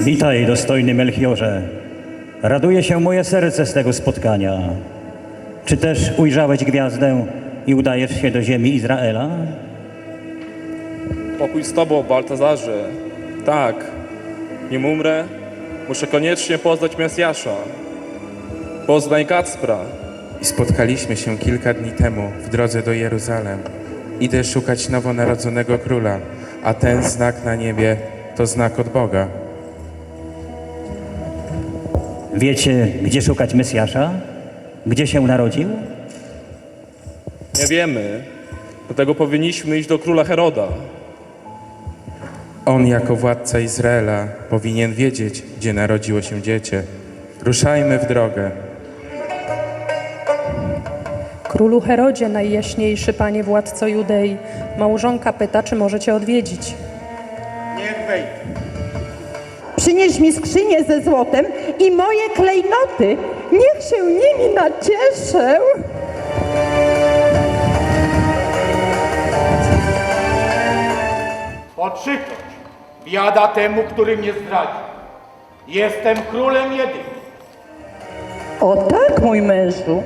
Witaj, dostojny Melchiorze. Raduje się moje serce z tego spotkania. Czy też ujrzałeś gwiazdę i udajesz się do ziemi Izraela? Pokój z Tobą, Baltazarze. Tak, nim umrę, muszę koniecznie poznać Mesjasza. Poznaj Kacpra. I spotkaliśmy się kilka dni temu w drodze do Jeruzalem. Idę szukać nowonarodzonego króla, a ten znak na niebie to znak od Boga. Wiecie, gdzie szukać Mesjasza? Gdzie się narodził? Nie wiemy, dlatego powinniśmy iść do króla Heroda. On jako władca Izraela powinien wiedzieć, gdzie narodziło się dziecię. Ruszajmy w drogę. Królu Herodzie, najjaśniejszy panie władco Judei, małżonka pyta, czy możecie odwiedzić. Niech wejdzie. Przynieś mi skrzynię ze złotem i moje klejnoty. Niech się nimi nacieszę. Poczykać. Biada temu, który mnie zdradzi. Jestem królem jedynym. O tak, mój mężu.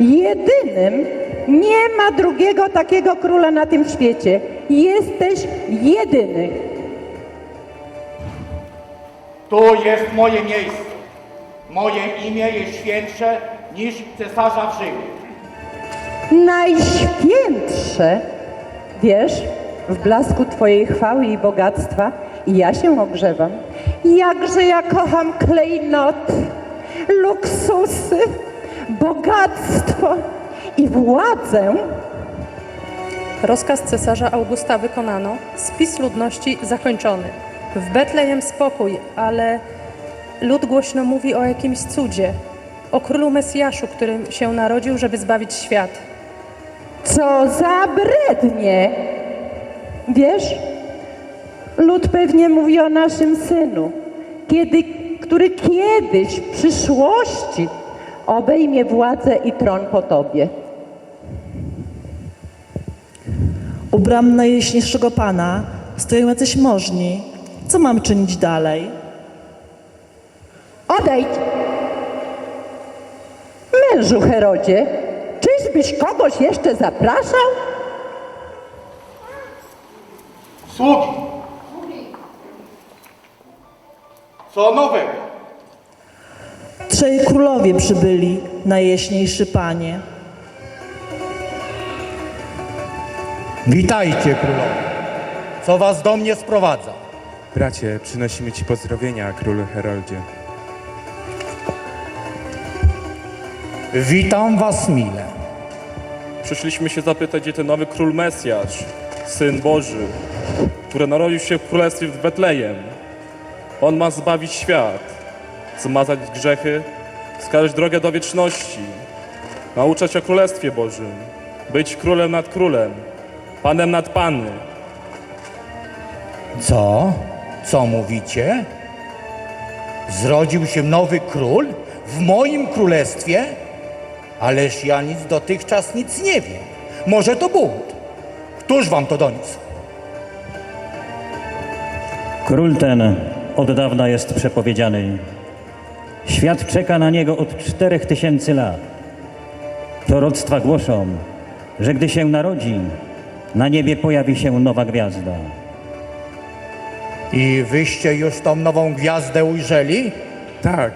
Jedynym. Nie ma drugiego takiego króla na tym świecie. Jesteś jedyny. Tu jest moje miejsce. Moje imię jest świętsze niż cesarza w Rzymie. Najświętsze. Wiesz, w blasku Twojej chwały i bogactwa ja się ogrzewam. Jakże ja kocham klejnoty, luksusy, bogactwo i władzę. Rozkaz cesarza Augusta wykonano, spis ludności zakończony. W Betlejem spokój, ale lud głośno mówi o jakimś cudzie, o królu Mesjaszu, którym się narodził, żeby zbawić świat. Co za brednie! Wiesz, lud pewnie mówi o naszym synu, kiedy, który kiedyś w przyszłości obejmie władzę i tron po tobie. U bram najjaśniejszego Pana stoją jacyś możni. Co mam czynić dalej? Odejdź! Mężu Herodzie, czyżbyś kogoś jeszcze zapraszał? Sługi. Co nowego? Trzej królowie przybyli, najjaśniejszy Panie. Witajcie królowie. Co was do mnie sprowadza? Bracie, przynosimy Ci pozdrowienia, królu Heroldzie. Witam was mile. Przyszliśmy się zapytać, gdzie ten nowy król Mesjasz, Syn Boży, który narodził się w królestwie w Betlejem. On ma zbawić świat, zmazać grzechy, wskazać drogę do wieczności, nauczać o Królestwie Bożym, być królem nad królem, panem nad pany. Co? Co mówicie? Zrodził się nowy król w moim królestwie? Ależ ja nic dotychczas nic nie wiem. Może to bunt. Któż wam to doniósł? Król ten od dawna jest przepowiedziany. Świat czeka na niego od czterech tysięcy lat. Proroctwa głoszą, że gdy się narodzi, na niebie pojawi się nowa gwiazda. I wyście już tą nową gwiazdę ujrzeli? Tak,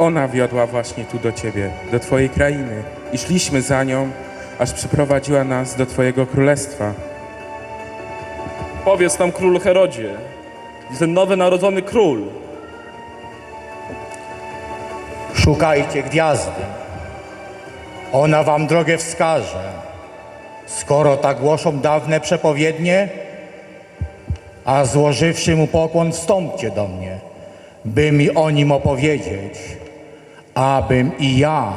ona wiodła właśnie tu do Ciebie, do Twojej krainy. I szliśmy za nią, aż przyprowadziła nas do Twojego królestwa. Powiedz nam król Herodzie, ten nowy narodzony król, Szukajcie gwiazdy. Ona wam drogę wskaże. Skoro tak głoszą dawne przepowiednie, a złożywszy mu pokłon, wstąpcie do mnie, by mi o nim opowiedzieć, abym i ja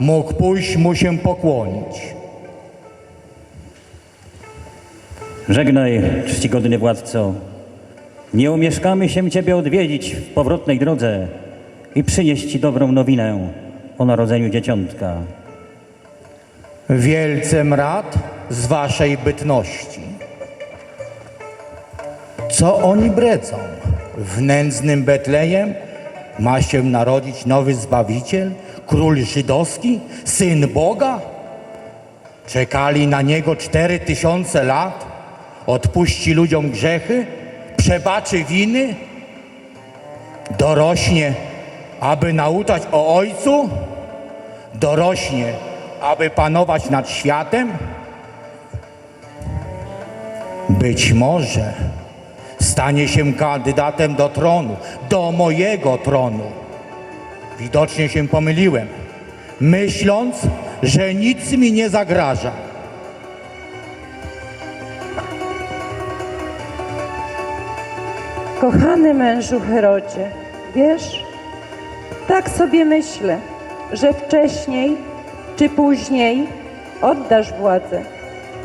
mógł pójść mu się pokłonić. Żegnaj, czcigodny władco. Nie umieszkamy się Ciebie odwiedzić w powrotnej drodze i przynieść Ci dobrą nowinę o narodzeniu dzieciątka. Wielcem rad z waszej bytności. Co oni bredzą? W nędznym Betlejem ma się narodzić nowy Zbawiciel, król żydowski, syn Boga? Czekali na niego cztery tysiące lat, odpuści ludziom grzechy, przebaczy winy, dorośnie, aby nauczać o Ojcu, dorośnie, aby panować nad światem. Być może stanie się kandydatem do tronu, do mojego tronu. Widocznie się pomyliłem, myśląc, że nic mi nie zagraża. Kochany mężu Herodzie, wiesz, tak sobie myślę, że wcześniej czy później oddasz władzę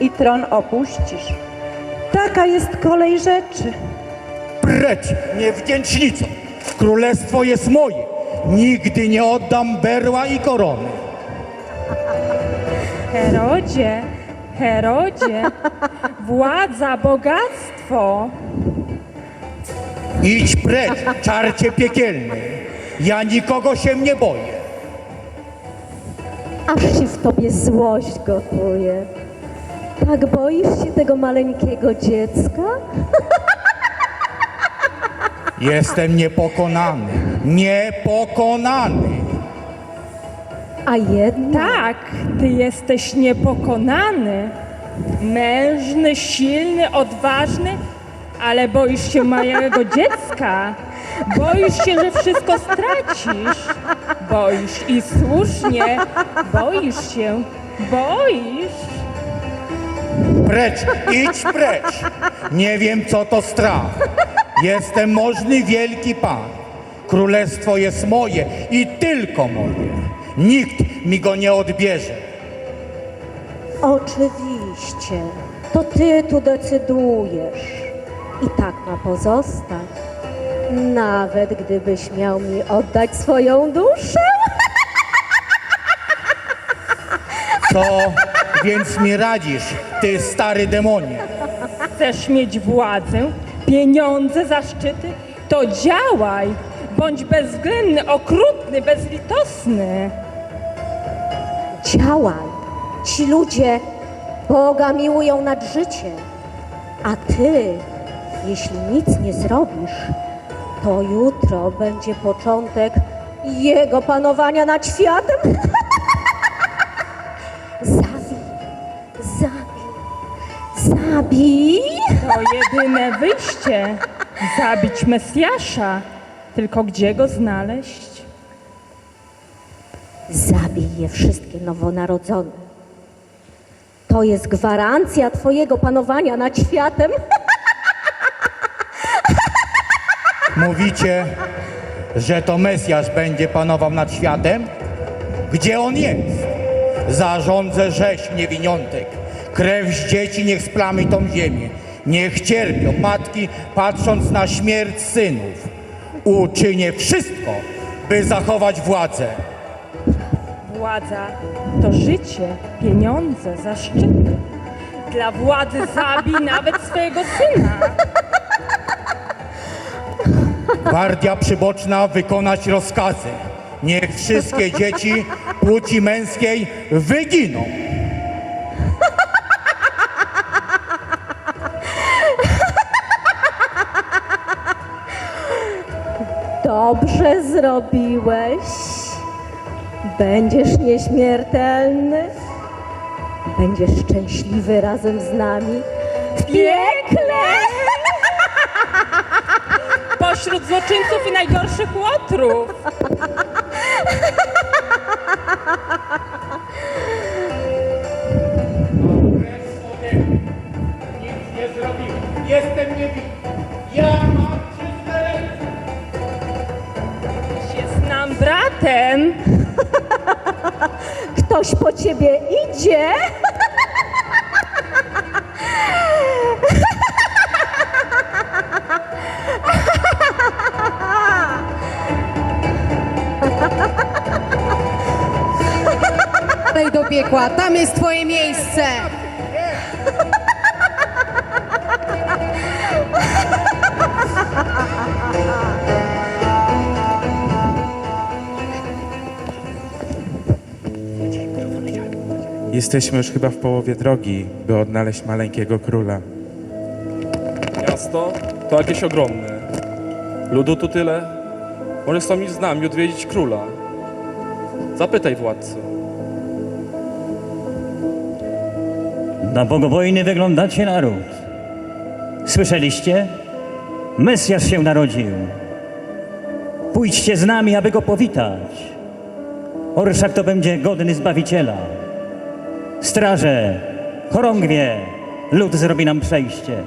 i tron opuścisz. Taka jest kolej rzeczy. Precz, niewdzięcznico! Królestwo jest moje. Nigdy nie oddam berła i korony. Herodzie, Herodzie, władza, bogactwo. Idź precz, czarcie piekielny. Ja nikogo się nie boję. Aż się w tobie złość gotuje. Tak boisz się tego maleńkiego dziecka? Jestem niepokonany. Niepokonany. A jednak Tak, ty jesteś niepokonany. Mężny, silny, odważny, ale boisz się małego dziecka. Boisz się, że wszystko stracisz. Boisz i słusznie. Boisz się, boisz. Precz, idź precz. Nie wiem, co to strach. Jestem możny, wielki Pan. Królestwo jest moje i tylko moje. Nikt mi go nie odbierze. oczywiście, to ty tu decydujesz. I tak ma pozostać. Nawet gdybyś miał mi oddać swoją duszę. Co więc mi radzisz, ty stary demonie? Chcesz mieć władzę, pieniądze, zaszczyty? To działaj. Bądź bezwzględny, okrutny, bezlitosny. Działaj. Ci ludzie Boga miłują nad życiem. A ty, jeśli nic nie zrobisz, to jutro będzie początek Jego panowania nad światem. zabij, zabij, zabij. Jedyne wyjście. Zabić Mesjasza. Tylko gdzie go znaleźć? Zabij je wszystkie nowonarodzone. To jest gwarancja Twojego panowania nad światem. Mówicie, że to Mesjasz będzie panował nad światem? Gdzie on jest? Zarządzę rzeź niewiniątek. Krew z dzieci niech splami tą ziemię. Niech cierpią matki, patrząc na śmierć synów. Uczynię wszystko, by zachować władzę. Władza to życie, pieniądze, zaszczyty. Dla władzy zabij nawet swojego syna. Gwardia przyboczna wykonać rozkazy. Niech wszystkie dzieci płci męskiej wyginą. Dobrze zrobiłeś. Będziesz nieśmiertelny. Będziesz szczęśliwy razem z nami w piekle. Pośród złoczyńców i najgorszych łotrów. Nic nie zrobiłem. Jestem niewinny. Ja mam bratem. Ktoś po ciebie idzie. Do piekła, tam jest twoje miejsce. Jesteśmy już chyba w połowie drogi, by odnaleźć maleńkiego króla. Miasto to jakieś ogromne. Ludu tu tyle. Może chcą iść z nami odwiedzić króla. Zapytaj władcy. Na bogobojny wyglądacie naród. Słyszeliście? Mesjasz się narodził. Pójdźcie z nami, aby go powitać. Orszak to będzie godny Zbawiciela. Straże, chorągwie, lud zrobi nam przejście.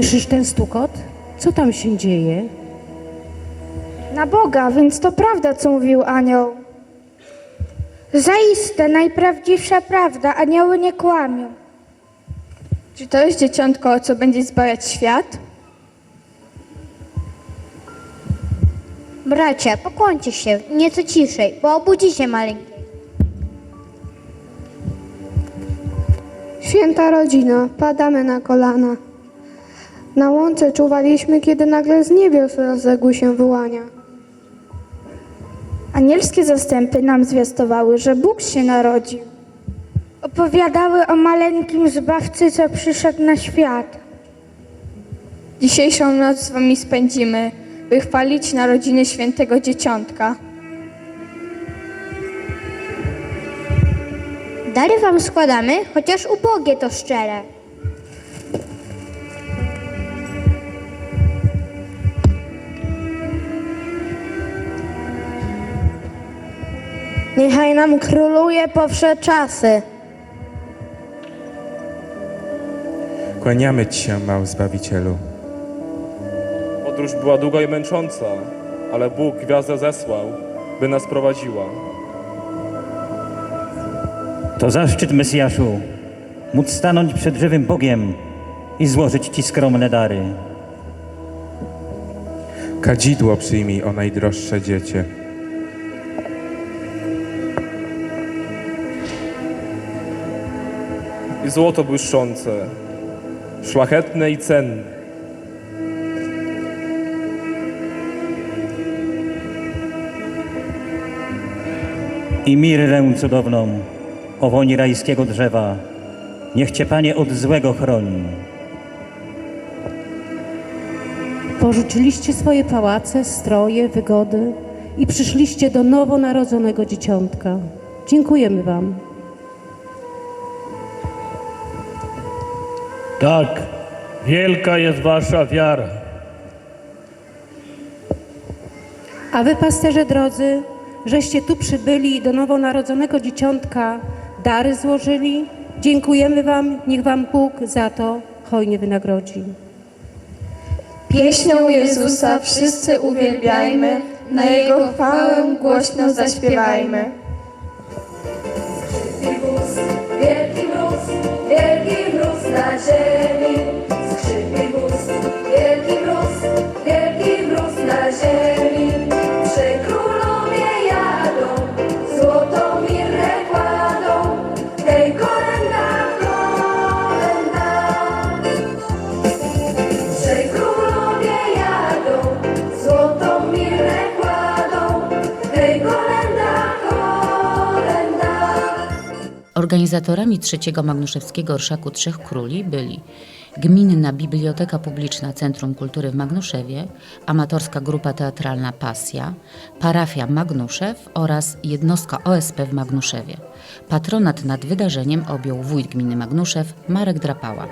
Słyszysz ten stukot? Co tam się dzieje? Na Boga, więc to prawda, co mówił anioł. Zaiste najprawdziwsza prawda, anioły nie kłamią. Czy to jest dzieciątko, co będzie zbawiać świat? Bracia, pokłoncie się, nieco ciszej, bo obudzicie maleńkie. Święta rodzina, padamy na kolana. Na łące czuwaliśmy, kiedy nagle z niebios rozległy się wołania. Anielskie zastępy nam zwiastowały, że Bóg się narodził. Opowiadały o maleńkim Zbawcy, co przyszedł na świat. Dzisiejszą noc z wami spędzimy, by chwalić narodziny świętego dzieciątka. Dary wam składamy, chociaż ubogie to szczere. Niechaj nam króluje po wsze czasy. Kłaniamy Ci się, mały Zbawicielu. Podróż była długa i męcząca, ale Bóg gwiazdę zesłał, by nas prowadziła. To zaszczyt, Mesjaszu, móc stanąć przed żywym Bogiem i złożyć Ci skromne dary. Kadzidło przyjmij, o najdroższe dziecię. I złoto błyszczące, szlachetne i cenne. i mirrę cudowną, o woni rajskiego drzewa. Niech Cię, Panie, od złego chroni. Porzuciliście swoje pałace, stroje, wygody i przyszliście do nowonarodzonego dzieciątka. Dziękujemy Wam. Tak, wielka jest wasza wiara. A wy, pasterze drodzy, żeście tu przybyli i do nowonarodzonego dzieciątka dary złożyli. Dziękujemy Wam, niech Wam Bóg za to hojnie wynagrodzi. Pieśnią Jezusa wszyscy uwielbiajmy, na Jego chwałę głośno zaśpiewajmy. Wielki mróz, wielki mróz na ziemi. seni Organizatorami trzeciego Magnuszewskiego Orszaku Trzech Króli byli Gminna Biblioteka Publiczna Centrum Kultury w Magnuszewie, amatorska grupa teatralna Pasja, parafia Magnuszew oraz jednostka OSP w Magnuszewie. Patronat nad wydarzeniem objął wójt gminy Magnuszew Marek Drapała.